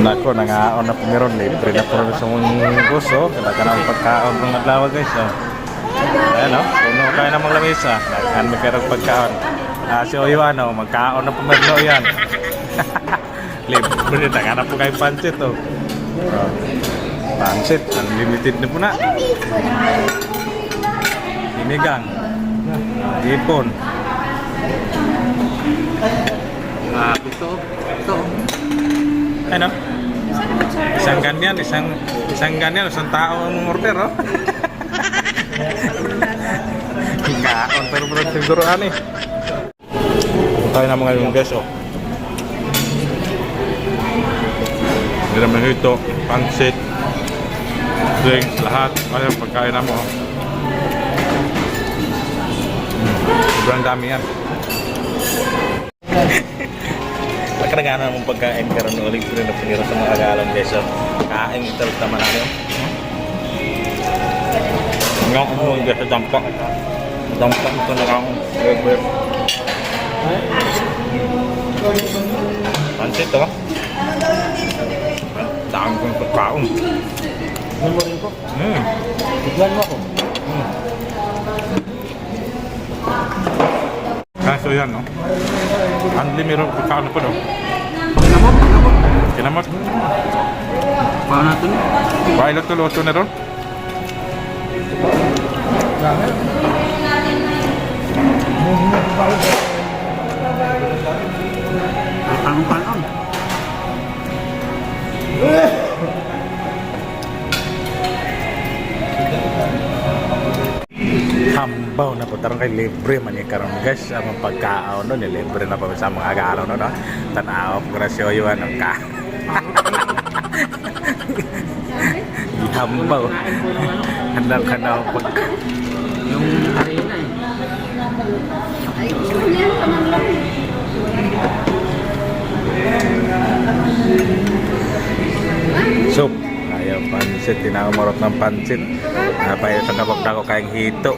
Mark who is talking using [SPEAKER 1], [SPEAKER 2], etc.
[SPEAKER 1] Nako, na po meron. Libre na rin sa mong gusto. Kaya ka na pagkaon ng adlaw guys. Oh. Ayan o, puno kayo ng mga lamisa. Nagkan may karang pagkaon. Ah, si Oyo ano, magkaon na meron yan. Libre na nga na po kayo pancit oh. Oh. Pancit, unlimited na po na. Inigang. Ipon.
[SPEAKER 2] Ah, ito. Ito.
[SPEAKER 1] Ano? Isang ganyan, isang isang ganyan, isang tao ang order, oh. Kaon, pero bro, siguro ano eh. Tayo na mga yung guys, oh. Naman ito, pansit, drinks, lahat. Ano yung pagkain na mo, oh. Hmm, Sobrang dami yan. Nakaragana mong pagkain karon ng ulit rin na panira sa mga galon guys. So, kain ito naman namin. Ngayon ko mo guys sa dampak. Dampak ito na kang rubber. Pansit ito. Dami kong pagkaon.
[SPEAKER 2] Memorin ko.
[SPEAKER 1] Hmm.
[SPEAKER 2] Bigyan mo ako.
[SPEAKER 1] Kaso yan, no? Unlimited pagkaon na po, no?
[SPEAKER 2] Kinamot, kinamot.
[SPEAKER 1] Kinamot.
[SPEAKER 2] Paano natin?
[SPEAKER 1] Pilot to loto na ron.
[SPEAKER 2] Anong
[SPEAKER 1] Hambaw na po. Tarong kay libre man yung karon guys ang mga pagkaon no libre na pa sa mga agaalaw no no? Tanaw grasyo yung ano ka. Hambaw. Handang ka na pag
[SPEAKER 2] Yung arena eh.
[SPEAKER 1] Pansit tinakamarot ng pansit. Napaya sa kabagda ko kayong hito